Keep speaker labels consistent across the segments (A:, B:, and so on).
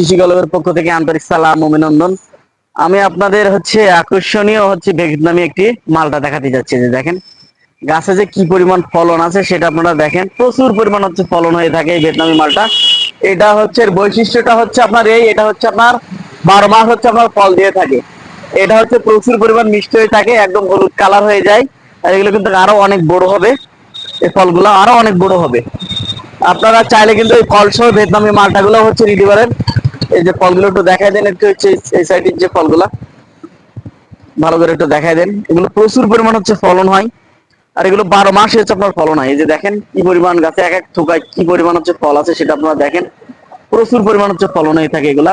A: কৃষি গল্পের পক্ষ থেকে আন্তরিক সালাম অভিনন্দন। আমি আপনাদের হচ্ছে আকর্ষণীয় হচ্ছে ভিয়েতনামি একটি মালটা দেখাতে যাচ্ছি যে দেখেন। গাছে যে কি পরিমাণ ফলন আছে সেটা আপনারা দেখেন। প্রচুর পরিমাণ হচ্ছে ফলন হয়ে থাকে এই ভিয়েতনামি মালটা। এটা হচ্ছে বৈশিষ্ট্যটা হচ্ছে আপনার এই, এটা হচ্ছে আপনার বারো মাস হচ্ছে আপনার ফল দিয়ে থাকে। এটা হচ্ছে প্রচুর পরিমাণ মিষ্টি হয়ে থাকে, একদম হলুদ কালার হয়ে যায়। আর এগুলো কিন্তু আরও অনেক বড় হবে। এই ফলগুলো আরও অনেক বড় হবে। আপনারা চাইলে কিন্তু এই ফল সহ ভিয়েতনামি মালটাগুলো হচ্ছে নিতে পারেন। এই যে ফলগুলো একটু দেখাই দেন, একটু হচ্ছে এই সাইডের যে ফলগুলা। ভালো করে একটু দেখাই দেন। এগুলো প্রচুর পরিমাণ হচ্ছে ফলন হয়। আর এগুলো বারো মাসে হচ্ছে আপনার ফলন হয়। এই যে দেখেন কি পরিমাণ গাছে এক এক থোকায় কি পরিমাণ হচ্ছে ফল আছে, সেটা আপনারা দেখেন। প্রচুর পরিমাণ হচ্ছে ফলন হয়ে থাকে এগুলা।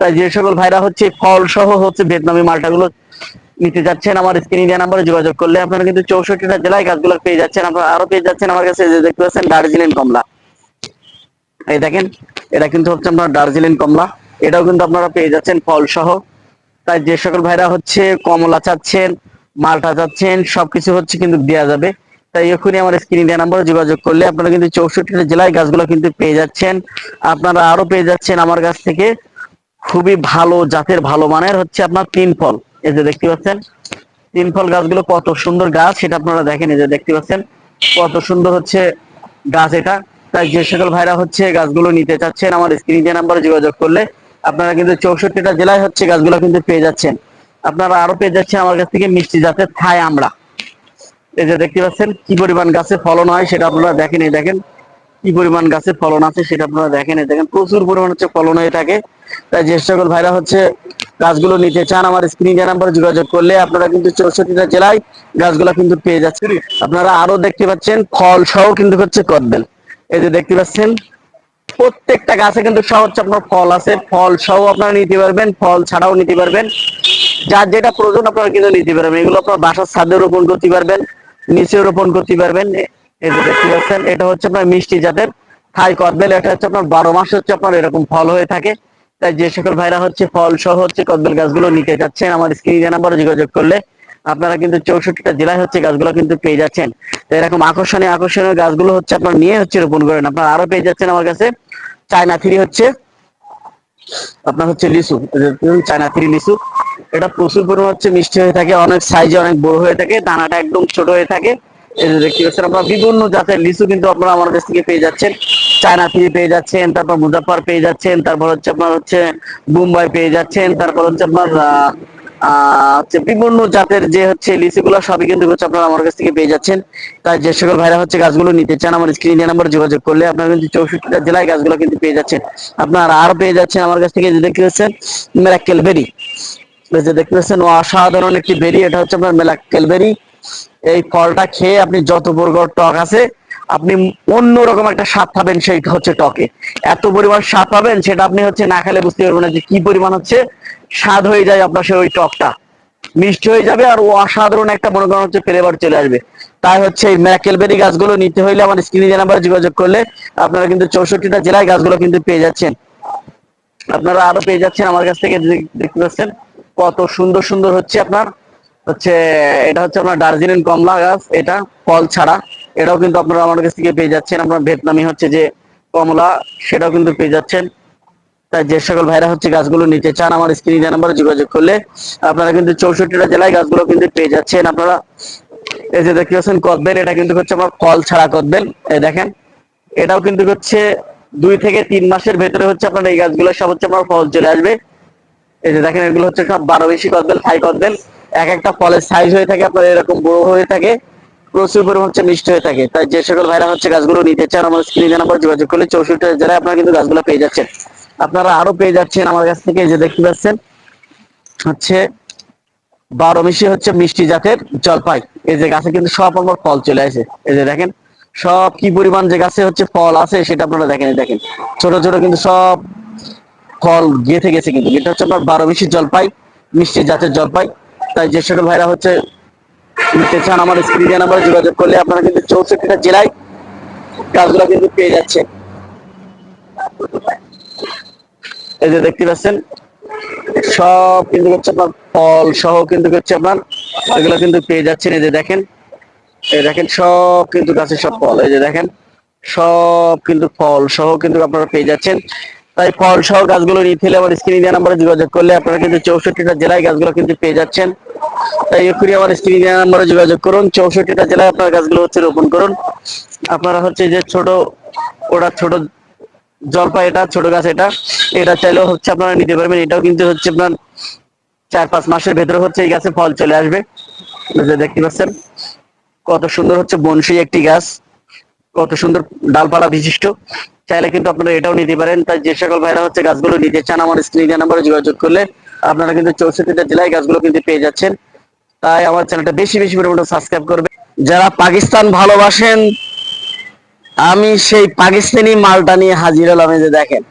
A: তাই যে সকল ভাইরা হচ্ছে ফল সহ হচ্ছে ভিয়েতনামি মালটাগুলো নিতে যাচ্ছেন আমার স্ক্রিন ইন্ডিয়া নাম্বারে যোগাযোগ করলে আপনারা কিন্তু চৌষট্টিটা জেলায় গাছগুলো পেয়ে যাচ্ছেন। আপনারা আরও পেয়ে যাচ্ছেন আমার কাছে যে দেখতে পাচ্ছেন দার্জিলিং কমলা। এই দেখেন এটা কিন্তু হচ্ছে আপনার দার্জিলিং কমলা। এটাও কিন্তু আপনারা পেয়ে যাচ্ছেন ফল সহ তাই যে সকল ভাইরা হচ্ছে কমলা চাচ্ছেন, মালটা চাচ্ছেন, সবকিছু হচ্ছে কিন্তু দেওয়া যাবে। তাই এখনই আমার স্ক্রিন ইন্ডিয়া নাম্বারে যোগাযোগ করলে আপনারা কিন্তু চৌষট্টিটা জেলায় গাছগুলো কিন্তু পেয়ে যাচ্ছেন। আপনারা আরও পেয়ে যাচ্ছেন আমার কাছ থেকে খুবই ভালো জাতের, ভালো মানের হচ্ছে আপনার তিন ফল। এই যে দেখতে পাচ্ছেন, তিন ফল গাছগুলো কত সুন্দর গাছ, সেটা আপনারা দেখেন, এই যে দেখতে পাচ্ছেন, কত সুন্দর হচ্ছে গাছ এটা। তাই যে সকল ভাইরা হচ্ছে গাছগুলো নিতে চাচ্ছেন, আমার স্ক্রিন যে নাম্বারে যোগাযোগ করলে আপনারা কিন্তু চৌষট্টিটা জেলায় হচ্ছে গাছগুলো কিন্তু পেয়ে যাচ্ছেন। আপনারা আরও পেয়ে যাচ্ছেন আমার কাছ থেকে মিষ্টি জাতের থাই আমরা। এই যে দেখতে পাচ্ছেন, কি পরিমাণ গাছে ফলন হয় সেটা আপনারা দেখেন, এই দেখেন। কি পরিমাণ গাছে ফলন আছে সেটা আপনারা দেখেন, এই দেখেন। প্রচুর পরিমাণ হচ্ছে ফলন হয়ে থাকে। তাই যে সকল ভাইরা হচ্ছে গাছগুলো নিতে চান, আমার স্ক্রিন নাম্বারে যোগাযোগ করলে আপনারা কিন্তু চৌষট্টিটা জেলায় গাছগুলো কিন্তু পেয়ে যাচ্ছেন। আপনারা আরও দেখতে পাচ্ছেন, ফল সহ কিন্তু হচ্ছে কদবেল। এই যে দেখতে পাচ্ছেন, প্রত্যেকটা গাছে কিন্তু সহ হচ্ছে আপনার ফল আছে। ফল সহ আপনারা নিতে পারবেন, ফল ছাড়াও নিতে পারবেন। যার যেটা প্রয়োজন আপনারা কিন্তু নিতে পারবেন। এগুলো আপনার বাসার ছাদে রোপণ করতে পারবেন, নিচে রোপণ করতে পারবেন। এই যে দেখতে পাচ্ছেন, এটা হচ্ছে আপনার মিষ্টি জাতের থাই কদবেল, এটা হচ্ছে আপনার বারো মাস হচ্ছে আপনার এরকম ফল হয়ে থাকে। তাই যে সকল ভাইরা হচ্ছে ফল সহ হচ্ছে কদবেল গাছগুলো নিতে যাচ্ছেন আমার স্ক্রিনে নাম্বারে যোগাযোগ করলে আপনারা কিন্তু চৌষট্টিটা জেলায় হচ্ছে গাছগুলো কিন্তু পেয়ে যাচ্ছেন। তো এরকম আকর্ষণীয় আকর্ষণীয় গাছগুলো হচ্ছে আপনার নিয়ে হচ্ছে রোপণ করেন। আপনারা আরও পেয়ে যাচ্ছেন আমার কাছে। চায়না থ্রি হচ্ছে, আপনার হচ্ছে লিচু। চায়না থ্রি লিচু। এটা প্রচুর পরিমাণ হচ্ছে মিষ্টি হয়ে থাকে, অনেক সাইজে অনেক বড় হয়ে থাকে, দানাটা একদম ছোট হয়ে থাকে। দেখতে পাচ্ছেন আপনারা, বিভিন্ন জাতের লিচু কিন্তু আপনারা আমার কাছ থেকে পেয়ে যাচ্ছেন। চায়না থ্রি পেয়ে যাচ্ছেন, তারপর মুজাফর পেয়ে যাচ্ছেন, তারপর হচ্ছে আপনার হচ্ছে মুম্বাই পেয়ে যাচ্ছেন, তারপর হচ্ছে আপনার হচ্ছে বিভিন্ন জাতের যে হচ্ছে লিচুগুলো, সবই কিন্তু হচ্ছে আপনারা আমার কাছ থেকে পেয়ে যাচ্ছেন। তাই যে সকল ভাইরা হচ্ছে গাছগুলো নিতে চান, আমার স্ক্রিনে নাম্বার যোগাযোগ করলে আপনারা কিন্তু চৌষট্টিটা জেলায় গাছগুলো কিন্তু পেয়ে যাচ্ছেন। আপনারা আর পেয়ে যাচ্ছেন আমার কাছ থেকে যে দেখতে পাচ্ছেন মেরাক্কেল বেরি যে দেখতে পাচ্ছেন, অসাধারণ একটি বেরি, এটা হচ্ছে আপনার মেলাক্কেল বেরি এই ফলটা খেয়ে আপনি যত বর্গর টক আছে, আপনি অন্যরকম একটা স্বাদ পাবেন সেই হচ্ছে টকে। এত পরিমাণ স্বাদ পাবেন, সেটা আপনি হচ্ছে না খেলে বুঝতে পারবেন না যে কি পরিমাণ হচ্ছে। স্বাদ হয়ে যায় আপনার সেই ওই টকটা। মিষ্টি হয়ে যাবে আর অসাধারণ একটা মনে করেন হচ্ছে ফ্লেভার চলে আসবে। তাই হচ্ছে এই ম্যাকেলবেরি গাছগুলো নিতে হইলে আমার স্ক্রিনে যে নাম্বারে যোগাযোগ করলে আপনারা কিন্তু চৌষট্টিটা জেলায় গাছগুলো কিন্তু পেয়ে যাচ্ছেন। আপনারা আরও পেয়ে যাচ্ছেন আমার কাছ থেকে দেখতে পাচ্ছেন, কত সুন্দর সুন্দর হচ্ছে আপনার, হচ্ছে এটা হচ্ছে আপনার দার্জিলিং কমলা গাছ, এটা ফল ছাড়া। এটাও কিন্তু আপনারা আমার কাছ থেকে পেয়ে যাচ্ছেন। আপনার ভিয়েতনামি হচ্ছে যে কমলা, সেটাও কিন্তু পেয়ে যাচ্ছেন। তাই যে সকল ভাইরা হচ্ছে গাছগুলো নিতে চান, আমার স্ক্রিনে নাম্বারে যোগাযোগ করলে আপনারা কিন্তু চৌষট্টিটা জেলায় গাছগুলো কিন্তু পেয়ে যাচ্ছেন। আপনারা এই যে দেখতে পাচ্ছেন কদবেল, এটা কিন্তু হচ্ছে আমার ফল ছাড়া কদবেল। এই দেখেন, এটাও কিন্তু হচ্ছে দুই থেকে তিন মাসের ভেতরে হচ্ছে আপনার এই গাছগুলো সব হচ্ছে আপনার ফল চলে আসবে। এই যে দেখেন, এগুলো হচ্ছে সব বারো বেশি কদবেল, হাই কদবেল। এক একটা ফলের সাইজ হয়ে থাকে, আপনার এরকম বড় হয়ে থাকে, প্রচুর পরিমাণ হচ্ছে মিষ্টি হয়ে থাকে। তাই যে সকল ভাইরা হচ্ছে গাছগুলো নিতে চান, আমার স্ক্রিনে নাম্বার যোগাযোগ করলে চৌষট্টি জেলায় আপনারা কিন্তু গাছগুলো পেয়ে যাচ্ছেন। আপনারা আরও পেয়ে যাচ্ছেন আমার কাছ থেকে যে দেখতে পাচ্ছেন, হচ্ছে বারো মিশি হচ্ছে মিষ্টি জাতের জলপাই। এই যে গাছে কিন্তু সব আমার ফল চলে আসে। এই যে দেখেন, সব কি পরিমাণ যে গাছে হচ্ছে ফল আছে, সেটা আপনারা দেখেন দেখেন। ছোট ছোট কিন্তু সব ফল গেঁথে গেছে কিন্তু। এটা হচ্ছে আপনার বারো মিশি জলপাই, মিষ্টি জাতের জলপাই। তাই যে সকল ভাইরা হচ্ছে নিতে চান আমার স্ক্রিনে নাম্বারে যোগাযোগ করলে আপনারা কিন্তু চৌষট্টিটা জেলায় গাছগুলো কিন্তু পেয়ে যাচ্ছে এই যে দেখতে পাচ্ছেন, সব কিন্তু হচ্ছে আপনার ফল সহ কিন্তু হচ্ছে আপনার, এগুলো কিন্তু পেয়ে যাচ্ছেন। এই যে দেখেন, এই দেখেন, সব কিন্তু গাছে সব ফল। এই যে দেখেন, সব কিন্তু ফল সহ কিন্তু আপনারা পেয়ে যাচ্ছেন। তাই ফল সহ গাছগুলো নিতে হলে আমার স্ক্রিনে দেওয়া নাম্বারে যোগাযোগ করলে আপনারা কিন্তু চৌষট্টিটা জেলায় গাছগুলো কিন্তু পেয়ে যাচ্ছেন। তাই এক্ষুনি আমার স্ক্রিনে দেওয়া নাম্বারে যোগাযোগ করুন, চৌষট্টিটা জেলায় আপনার গাছগুলো হচ্ছে রোপণ করুন। আপনারা হচ্ছে যে ছোট, ওটা ছোট জলপাই এটা, ছোট গাছ এটা। এটা চাইলেও হচ্ছে আপনারা নিতে পারবেন। এটাও কিন্তু হচ্ছে আপনার চার পাঁচ মাসের ভেতরে হচ্ছে এই গাছে ফল চলে আসবে। দেখতে পাচ্ছেন, কত সুন্দর হচ্ছে বনশী একটি গাছ, কত সুন্দর ডালপালা বিশিষ্ট। চাইলে কিন্তু আপনারা এটাও নিতে পারেন। তাই যে সকল ভাইরা হচ্ছে গাছগুলো নিতে চান, আমার স্ক্রিনে নাম্বারে যোগাযোগ করলে আপনারা কিন্তু চৌষট্টিটা জেলায় গাছগুলো কিন্তু পেয়ে যাচ্ছেন। তাই আমার চ্যানেলটা বেশি বেশি পরিমাণে সাবস্ক্রাইব করবে। যারা পাকিস্তান ভালোবাসেন, আমি সেই পাকিস্তানি মালটা নিয়ে হাজির হলাম এই যে দেখেন।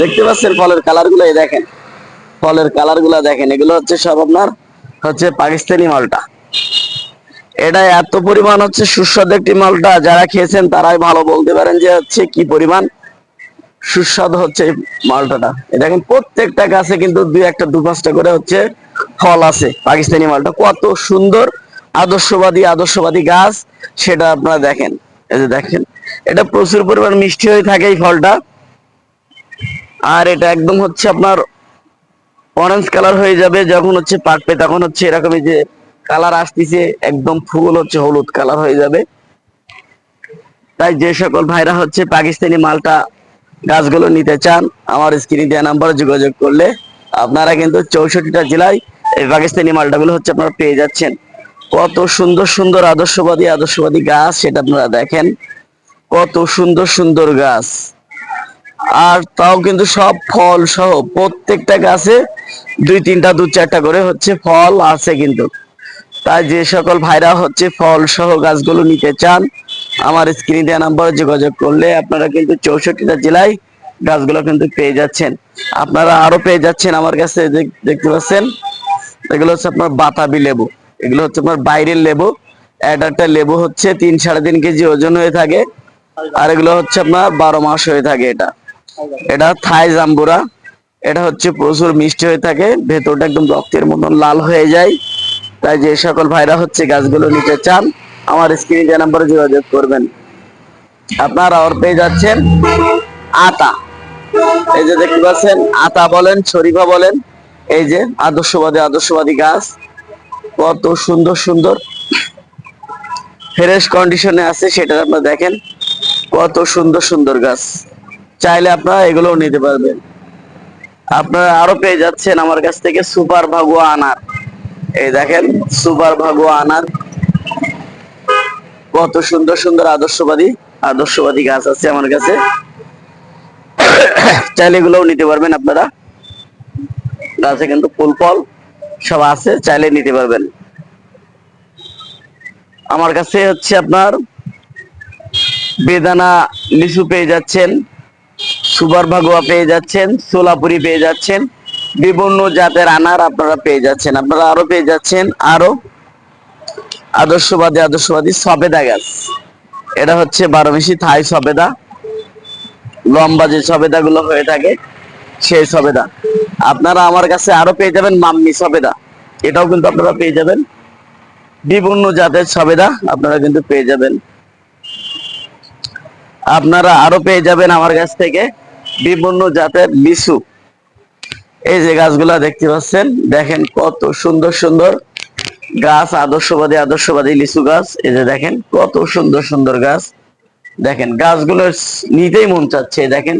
A: দেখতে পাচ্ছেন ফলের কালারগুলো দেখেন। ফলের কালারগুলা দেখেন, এগুলো হচ্ছে সব আপনার হচ্ছে পাকিস্তানি মালটা। এটা এত পরিমাণ হচ্ছে সুস্বাদু একটি মালটা, যারা খেয়েছেন তারাই ভালো বলতে পারেন যে হচ্ছে কি পরিমাণ সুস্বাদু হচ্ছে মালটাটা। দেখেন, প্রত্যেকটা গাছে কিন্তু দুই একটা, দু পাঁচটা করে হচ্ছে ফল আছে পাকিস্তানি মালটা। কত সুন্দর, আদর্শবাদী আদর্শবাদী গাছ, সেটা আপনারা দেখেন। এই যে দেখেন, এটা প্রচুর পরিমাণ মিষ্টি হয়ে থাকে এই ফলটা। আর এটা একদম হচ্ছে আপনার অরেঞ্জ কালার হয়ে যাবে, যখন হচ্ছে পাকবে তখন হচ্ছে এরকম যে কালার আসতেছে, একদম ফুল হচ্ছে হলুদ কালার হয়ে যাবে। তাই যে সকল ভাইরা হচ্ছে পাকিস্তানি মালটা গাছগুলো নিতে চান, আমার স্ক্রিনে দেওয়া নাম্বারে যোগাযোগ করলে আপনারা কিন্তু চৌষট্টিটা জেলায় এই পাকিস্তানি মালটাগুলো হচ্ছে আপনারা পেয়ে যাচ্ছেন। কত সুন্দর সুন্দর আদর্শবাদী আদর্শবাদী গাছ, সেটা আপনারা দেখেন। কত সুন্দর সুন্দর গাছ। আর তাও কিন্তু সব ফল সহ প্রত্যেকটা গাছে দুই তিনটা, দু চারটা করে হচ্ছে ফল আছে কিন্তু। তাই যে সকল ভাইরা হচ্ছে ফল সহ গাছগুলো নিতে চান, আমার স্ক্রিনে দেওয়া নাম্বারে যোগাযোগ করলে আপনারা কিন্তু চৌষট্টিটা জেলায় গাছগুলো কিন্তু পেয়ে যাচ্ছেন। আপনারা আরও পেয়ে যাচ্ছেন আমার কাছে দেখতে পাচ্ছেন? এগুলো হচ্ছে আপনার বাতাবি লেবু। এগুলো হচ্ছে আপনার বাইরের লেবু। একটা লেবু হচ্ছে তিন সাড়ে তিন কেজি ওজন হয়ে থাকে। আর এগুলো হচ্ছে আপনার বারো মাস হয়ে থাকে এটা। এটা থাই জাম্বুরা। এটা হচ্ছে প্রচুর মিষ্টি হয়ে থাকে। ভেতরটা একদম রক্তের মতন লাল হয়ে যায়। তাই যে সকল ভাইরা হচ্ছে গাছগুলো নিতে চান, আমার স্ক্রিনে যে নাম্বারে যোগাযোগ করবেন। আপনারা আর পেয়ে যাচ্ছেন আতা। এই যে দেখতে পাচ্ছেন, আতা বলেন শরীফা বলেন। এই যে আদর্শবাদী আদর্শবাদী গাছ। কত সুন্দর সুন্দর। ফ্রেশ কন্ডিশনে আছে, সেটা আপনারা দেখেন। কত সুন্দর সুন্দর গাছ। চাইলে আপনারা এগুলোও নিতে পারবেন। আপনারা আরও পেয়ে যাচ্ছেন আমার কাছ থেকে সুপার ভাগুয়া আনার। এই দেখেন, সুপার ভাগুয়া আনার। কত সুন্দর সুন্দর আদর্শবাদী আদর্শবাদী গাছ আছে আমার কাছে। চাইলে এগুলোও নিতে পারবেন আপনারা। গাছে কিন্তু ফুল ফল সব আছে, চাইলে নিতে পারবেন। আমার কাছে হচ্ছে আপনার বেদানা লিচু পেয়ে যাচ্ছেন। সুপার ভাগুয়া পেয়ে যাচ্ছেন, সোলাপুরি পেয়ে যাচ্ছেন, বিভিন্ন জাতের আনার আপনারা পেয়ে যাচ্ছেন। আপনারা আরও পেয়ে যাচ্ছেন, আরও আদর্শবাদী আদর্শবাদী সবেদা গাছ। এটা হচ্ছে বারোমেশি থাই সবেদা। লম্বা যে সবেদা গুলো হয়ে থাকে, সেই সবেদা। আপনারা আমার কাছে আরও পেয়ে যাবেন মাম্মি সবেদা। এটাও কিন্তু আপনারা পেয়ে যাবেন। বিভিন্ন জাতের সবেদা আপনারা কিন্তু পেয়ে যাবেন। আপনারা আরও পেয়ে যাবেন আমার কাছ থেকে। বিভিন্ন জাতের লিচু। এই যে গাছগুলা দেখতে পাচ্ছেন, দেখেন কত সুন্দর সুন্দর গাছ, আদর্শবাদী আদর্শবাদী লিচু গাছ। এই যে দেখেন, কত সুন্দর সুন্দর গাছ। দেখেন, গাছগুলো নিতেই মন চাচ্ছে, দেখেন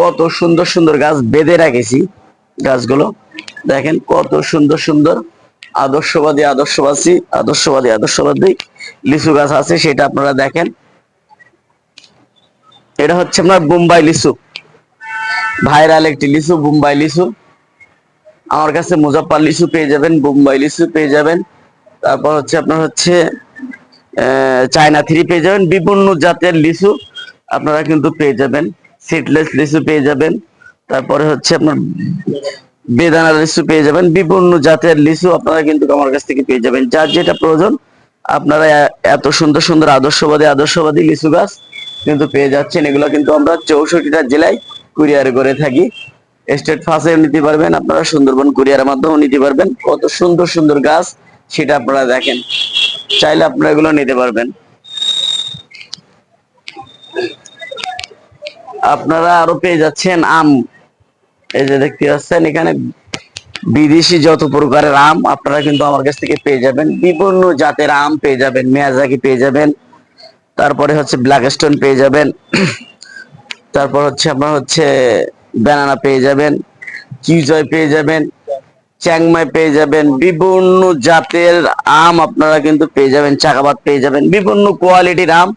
A: কত সুন্দর সুন্দর গাছ বেঁধে রাখেছি গাছগুলো। দেখেন কত সুন্দর সুন্দর আদর্শবাদী আদর্শবাদী আদর্শবাদী আদর্শবাদী লিচু গাছ আছে, সেটা আপনারা দেখেন। এটা হচ্ছে আপনার বোম্বাই লিচু। ভাইরাল একটি লিচু বোম্বাই লিচু আমার কাছে মুজাফফর লিচু পেয়ে যাবেন, বোম্বাই লিচু পেয়ে যাবেন। তারপর হচ্ছে আপনার হচ্ছে চায়না থ্রি পেয়ে যাবেন, বিভিন্ন জাতের লিচু আপনারা কিন্তু পেয়ে যাবেন। সিডলেস লিচু পেয়ে যাবেন। তারপরে হচ্ছে আপনার বেদানা লিচু পেয়ে যাবেন, বিভিন্ন জাতের লিচু আপনারা কিন্তু আমার কাছ থেকে পেয়ে যাবেন। যার যেটা প্রয়োজন, আপনারা এত সুন্দর সুন্দর আদর্শবাদী আদর্শবাদী লিচু গাছ কিন্তু পেয়ে যাচ্ছেন। এগুলো কিন্তু আমরা চৌষট্টিটা জেলায় কুরিয়ার করে থাকি। স্টেট ফাঁসে নিতে পারবেন, আপনারা সুন্দরবন কুরিয়ারের মাধ্যমে নিতে পারবেন। কত সুন্দর সুন্দর গাছ, সেটা আপনারা দেখেন। চাইলে আপনারা এগুলো নিতে পারবেন। আপনারা আরও পেয়ে যাচ্ছেন আম। এই যে দেখতে পাচ্ছেন, এখানে বিদেশি যত প্রকারের আম, আপনারা কিন্তু আমার কাছ থেকে পেয়ে যাবেন। বিভিন্ন জাতের আম পেয়ে যাবেন, মেয়াজাকি পেয়ে যাবেন। তারপরে হচ্ছে ব্ল্যাক স্টোন পেয়ে যাবেন। তারপর হচ্ছে আপনার হচ্ছে ব্যানানা পেয়ে যাবেন, কিউজয় পেয়ে যাবেন, চ্যাংমাই পেয়ে যাবেন, বিভিন্ন জাতের আম আপনারা কিন্তু পেয়ে যাবেন, চাকাবাদ পেয়ে যাবেন, বিভিন্ন কোয়ালিটির আম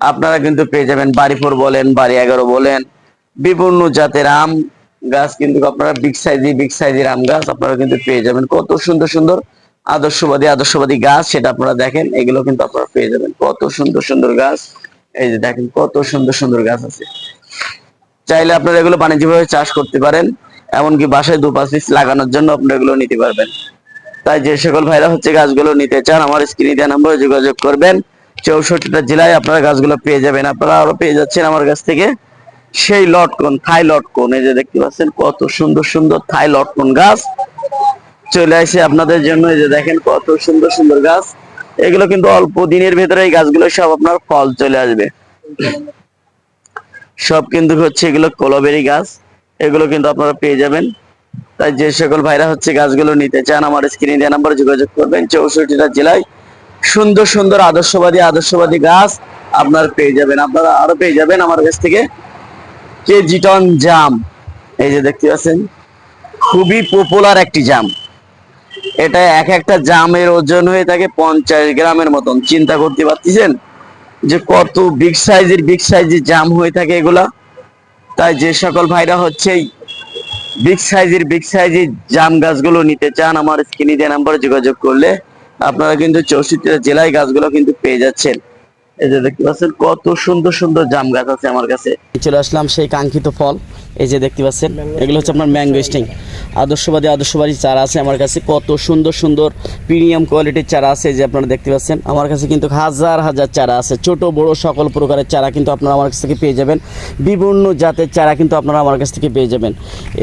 A: আপনারা কিন্তু পেয়ে যাবেন, বাড়ি ফোর বলেন, বাড়ি এগারো বলেন, বিভিন্ন জাতের আম গাছ কিন্তু আপনারা বিগ সাইজি বিগ সাইজের আম গাছ আপনারা কিন্তু পেয়ে যাবেন। কত সুন্দর সুন্দর, আদর্শবাদী আদর্শবাদী গাছ সেটা আপনারা দেখেন, এগুলো কিন্তু আপনারা পেয়ে যাবেন। কত সুন্দর সুন্দর গাছ, এই যে দেখেন, কত সুন্দর সুন্দর গাছ আছে। চাইলে আপনারা এগুলো বাণিজ্যিকভাবে চাষ করতে পারেন, এমনকি বাসায় দু পাঁচ পিস লাগানোর জন্য আপনারা এগুলো নিতে পারবেন। তাই যে সকল ভাইরা হচ্ছে গাছগুলো নিতে চান, আমার স্ক্রিনে দেওয়া নম্বরে যোগাযোগ করবেন। চৌষট্টিটা জেলায় আপনারা গাছগুলো পেয়ে যাবেন। আপনারা আরও পেয়ে যাচ্ছেন আমার কাছ থেকে সেই লটকন, থাই লটকন। এই যে দেখতে পাচ্ছেন, কত সুন্দর সুন্দর থাই লটকন গাছ। চলে আসে আপনাদের জন্য। এই যে দেখেন, কত সুন্দর সুন্দর গাছ। এগুলো কিন্তু অল্প দিনের ভেতরে এই গাছগুলো সব আপনার ফল চলে আসবে। সব কিন্তু হচ্ছে এগুলো কলবেরি গাছ। এগুলো কিন্তু আপনারা পেয়ে যাবেন। তাই যে সকল ভাইরা হচ্ছে গাছগুলো নিতে চান, আমার স্ক্রিনে দেওয়া নাম্বারে যোগাযোগ করবেন। চৌষট্টিটা জেলায় সুন্দর সুন্দর, আদর্শবাদী আদর্শবাদী গাছ আপনারা পেয়ে যাবেন। আপনারা আরও পেয়ে যাবেন আমার কাছ থেকে কেজি টন জাম। এই যে দেখতে পাচ্ছেন, খুবই পপুলার একটি জাম। এটা এক একটা জামের ওজন হয়ে থাকে পঞ্চাশ গ্রামের মতন। চিন্তা করতে পারতেছেন? যে কত বিগ সাইজের বিগ সাইজের জাম হয়ে থাকে এগুলা। তাই যে সকল ভাইরা হচ্ছে বিগ সাইজের বিগ সাইজের জাম গাছগুলো নিতে চান, আমার স্ক্রিনে যে নাম্বারে যোগাযোগ করলে আপনারা কিন্তু চৌষট্টিটা জেলায় গাছগুলো কিন্তু পেয়ে যাচ্ছেন। এই যে দেখতে পাচ্ছেন, কত সুন্দর সুন্দর জাম গাছ আছে আমার কাছে। চলে আসলাম সেই কাঙ্ক্ষিত ফল। এই যে দেখতে পাচ্ছেন এগুলো হচ্ছে আপনার ম্যাঙ্গো স্টিং আদর্শবাদী আদর্শবাদী চারা আছে আমার কাছে। কত সুন্দর সুন্দর প্রিমিয়াম কোয়ালিটির চারা আছে যে আপনারা দেখতে পাচ্ছেন। আমার কাছে কিন্তু হাজার হাজার চারা আছে। ছোট বড় সকল প্রকারের চারা কিন্তু আপনারা আমার কাছ থেকে পেয়ে যাবেন। বিভিন্ন জাতের চারা কিন্তু আপনারা আমার কাছ থেকে পেয়ে যাবেন।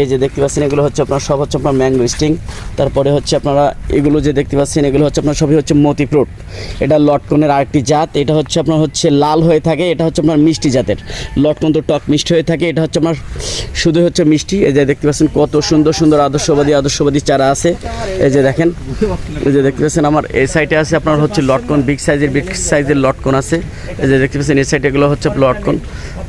A: এই যে দেখতে পাচ্ছেন এগুলো হচ্ছে আপনার সব হচ্ছে আপনার ম্যাঙ্গো স্টিং তারপরে হচ্ছে আপনারা এগুলো যে দেখতে পাচ্ছেন এগুলো হচ্ছে আপনার সবই হচ্ছে মতি ফ্রুট এটা লটকনের আরেকটি জাত। এটা হচ্ছে আপনার হচ্ছে লাল হয়ে থাকে। এটা হচ্ছে আপনার মিষ্টি জাতের। লটকন তো টক মিষ্টি হয়ে থাকে। এটা হচ্ছে আপনার শুধু হচ্ছে মিষ্টি, এই যে দেখতে পাচ্ছেন কত সুন্দর সুন্দর আদর্শবাদী আদর্শবাদী চারা আছে। এই যে দেখেন, এই যে দেখতে পাচ্ছেন আমার এই সাইডে আছে আপনার হচ্ছে লটকন বিগ সাইজের বিগ সাইজের লটকন আছে। এই যে দেখতে পাচ্ছেন এই সাইডে এগুলো হচ্ছে লটকন।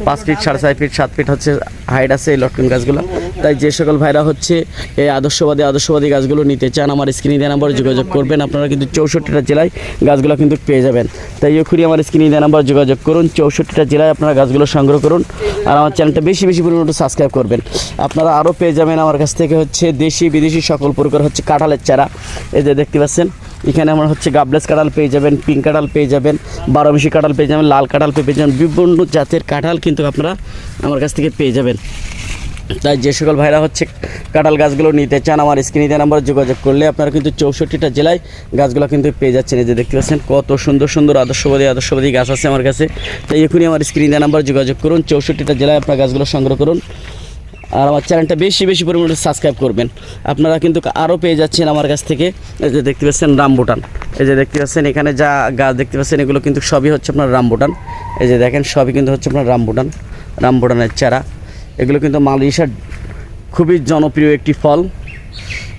A: পাঁচ ফিট সাড়ে চার ফিট সাত ফিট হচ্ছে হাইট আছে এই লটকন গাছগুলো। তাই যে সকল ভাইরা হচ্ছে এই আদর্শবাদী আদর্শবাদী গাছগুলো নিতে চান, আমার স্ক্রিনে দেওয়া নাম্বারে যোগাযোগ করবেন। আপনারা কিন্তু চৌষট্টিটা জেলায় গাছগুলো কিন্তু পেয়ে যাবেন। তাই এক্ষুনি আমার স্ক্রিনে দেওয়া নাম্বার যোগাযোগ করুন, চৌষট্টিটা জেলায় আপনারা গাছগুলো সংগ্রহ করুন। আর আমার চ্যানেলটা বেশি বেশি পরিমাণে সাবস্ক্রাইব করবেন। আপনারা আরও পেয়ে যাবেন আমার কাছ থেকে হচ্ছে দেশি, বিদেশি সকল প্রকার হচ্ছে কাঁঠালের চারা। এই যে দেখতে পাচ্ছেন, এখানে আমার হচ্ছে গাবলেস কাঁঠাল পেয়ে যাবেন, পিঙ্ক কাঁঠাল পেয়ে যাবেন বারোমিশি কাঁঠাল পেয়ে যাবেন, লাল কাঁঠাল পেয়ে যাবেন, বিভিন্ন জাতের কাঁঠাল কিন্তু আপনারা আমার কাছ থেকে পেয়ে যাবেন। তাই যে সকল ভাইরা হচ্ছে কাঁঠাল গাছগুলো নিতে চান, আমার স্ক্রিনে দেওয়া নাম্বারে যোগাযোগ করলে আপনারা কিন্তু চৌষট্টিটা জেলায় গাছগুলো কিন্তু পেয়ে যাচ্ছেন। এই যে দেখতে পাচ্ছেন, কত সুন্দর সুন্দর আদর্শবাদী আদর্শবাদী গাছ আছে আমার কাছে। তাই এখনই আমার স্ক্রিনে দেওয়া নাম্বারে যোগাযোগ করুন, চৌষট্টিটা জেলায় আপনার গাছগুলো সংগ্রহ করুন। আর আমার চ্যানেলটা বেশি বেশি পরিমাণে সাবস্ক্রাইব করবেন। আপনারা কিন্তু আরও পেয়ে যাচ্ছেন আমার কাছ থেকে। এই যে দেখতে পাচ্ছেন রামবুটান। এই যে দেখতে পাচ্ছেন, এখানে যা গাছ দেখতে পাচ্ছেন, এগুলো কিন্তু সবই হচ্ছে আপনার রামবুটান। এই যে দেখেন, সবই কিন্তু হচ্ছে আপনার রামবুটান, রামবুটানের চারা। এগুলো কিন্তু মালয়েশিয়ার খুবই জনপ্রিয় একটি ফল।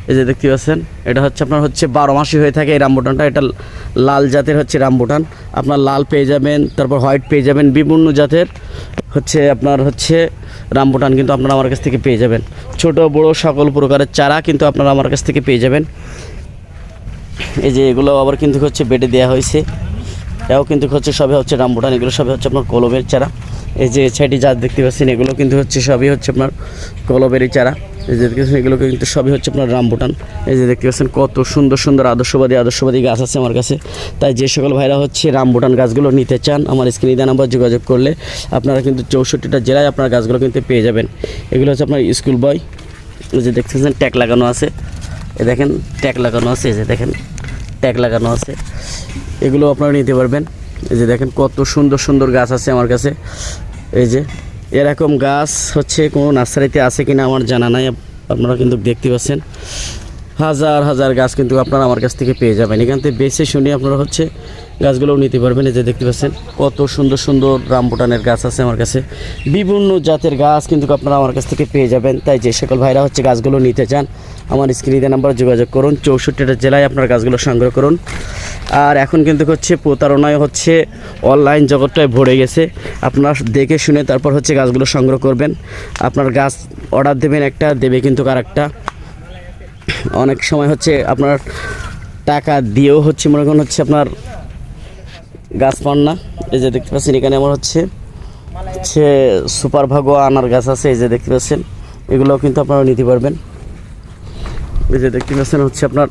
A: এই যে দেখতে পাচ্ছেন, এটা হচ্ছে আপনার হচ্ছে বারো মাসি হয়ে থাকে এই রামবুটানটা। এটা লাল জাতের হচ্ছে রামবুটান। আপনার লাল পেয়ে যাবেন, তারপর হোয়াইট পেয়ে যাবেন, বিভিন্ন জাতের হচ্ছে আপনার হচ্ছে রামবুটান কিন্তু আপনারা আমার কাছ থেকে পেয়ে যাবেন। ছোট, বড় সকল প্রকারের চারা কিন্তু আপনারা আমার কাছ থেকে পেয়ে যাবেন। এই যে এগুলো আবার কিন্তু হচ্ছে বেডে দেওয়া হয়েছে। এটাও কিন্তু হচ্ছে সবে হচ্ছে রামবুটান, এগুলো সবই হচ্ছে আপনার কলমের চারা। এই যে সাইডে যা দেখতে পাচ্ছেন, এগুলো কিন্তু হচ্ছে সবই হচ্ছে আপনার কলবেরি চারা। এই যে দেখতে এগুলো কিন্তু সবই হচ্ছে আপনার রামবুটান এই যে দেখতে পাচ্ছেন, কত সুন্দর সুন্দর আদর্শবাদী আদর্শবাদী গাছ আছে আমার কাছে। তাই যে সকল ভাইরা হচ্ছে রামবুটান গাছগুলো নিতে চান, আমার স্ক্রিনে দেওয়া নাম্বার যোগাযোগ করলে আপনারা কিন্তু চৌষট্টিটা জেলায় আপনার গাছগুলো কিন্তু পেয়ে যাবেন। এগুলো হচ্ছে আপনার স্কুল বয়। এই যে দেখতে পাচ্ছেন, ট্যাগ লাগানো আছে। এ দেখেন, ট্যাগ লাগানো আছে, এই যে দেখেন, ট্যাগ লাগানো আছে। এগুলো আপনারা নিতে পারবেন। এই যে দেখেন কত সুন্দর সুন্দর গাছ আছে আমার কাছে। এই যে এরকম গাছ হচ্ছে কোনো নার্সারিতে আছে কিনা আমার জানা নাই আপনারা কিন্তু দেখতে পাচ্ছেন।
B: হাজার হাজার গাছ কিন্তু আপনারা আমার কাছ থেকে পেয়ে যাবেন। এখান থেকে বেছে শুনে আপনারা হচ্ছে গাছগুলোও নিতে পারবেন। এই যে দেখতে পাচ্ছেন কত সুন্দর সুন্দর রামবুটানের গাছ আছে আমার কাছে। বিভিন্ন জাতের গাছ কিন্তু আপনারা আমার কাছ থেকে পেয়ে যাবেন। তাই যে সকল ভাইরা হচ্ছে গাছগুলো নিতে চান, আমার স্ক্রিনে নাম্বার যোগাযোগ করুন। চৌষট্টিটা জেলায় আপনার গাছগুলো সংগ্রহ করুন। আর এখন কিন্তু হচ্ছে প্রতারণায় হচ্ছে অনলাইন জগৎটায় ভরে গেছে। আপনার দেখে শুনে তারপর হচ্ছে গাছগুলো সংগ্রহ করবেন। আপনার গাছ অর্ডার দেবেন একটা, দেবে কিন্তু আর অনেক সময় হচ্ছে আপনার টাকা দিয়েও হচ্ছে মনে করেন হচ্ছে আপনার গাছ পান না। এই যে দেখতে পাচ্ছেন, এখানে আমার হচ্ছে হচ্ছে সুপার ভাগো আনার গাছ আছে, এই যে দেখতে পাচ্ছেন। এগুলোও কিন্তু আপনারা নিতে পারবেন। এই যে দেখতে পাচ্ছেন হচ্ছে আপনার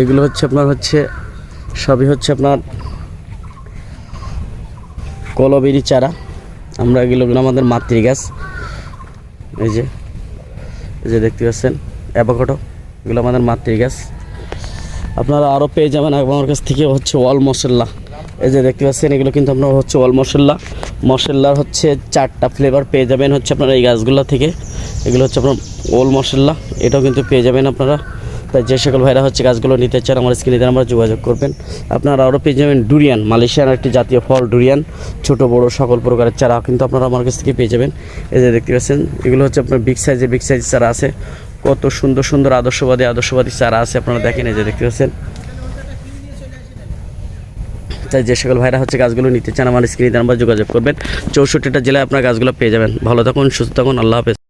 B: এগুলো হচ্ছে আপনার হচ্ছে, সবই হচ্ছে আপনার কলবেরি চারা। আমরা এগুলো আমাদের মাতৃ গাছ এই যে এই যে দেখতে পাচ্ছেন, অ্যাভোকাডো, এগুলো আমাদের মাতৃ গাছ আপনারা আরও পেয়ে যাবেন আমার কাছ থেকে হচ্ছে ওয়াল মশলা। এই যে দেখতে পাচ্ছেন, এগুলো কিন্তু আপনার হচ্ছে ওয়াল মশলা। মশলার হচ্ছে চারটা ফ্লেভার পেয়ে যাবেন হচ্ছে আপনারা এই গাছগুলো থেকে। এগুলো হচ্ছে আপনার ওল মশলা, এটাও কিন্তু পেয়ে যাবেন আপনারা। তাই যে সকল ভাইরা হচ্ছে গাছগুলো নিতে চান, আমার স্ক্রিনে দেন আমরা যোগাযোগ করবেন। আপনারা আরও পেয়ে যাবেন ডুরিয়ান, মালয়েশিয়ার একটি জাতীয় ফল, ডুরিয়ান। ছোট, বড়, সকল প্রকারের চারা কিন্তু আপনারা আমার কাছ থেকে পেয়ে যাবেন। এই যে দেখতে পাচ্ছেন, এগুলো হচ্ছে আপনার বিগ সাইজে বিগ সাইজ চারা আছে। কত সুন্দর সুন্দর আদর্শবাদী আদর্শবাদী চারা আছে আপনারা দেখেন, এই যে দেখতে পাচ্ছেন। তাই যে সকল ভাইরা হচ্ছে গাছগুলো নিতে চান, আমার স্ক্রিনে নাম্বার যোগাযোগ করবেন। চৌষট্টিটা জেলায় আপনার গাছগুলো পেয়ে যাবেন। ভালো থাকুন, সুস্থ থাকুন, আল্লাহ হাফেজ।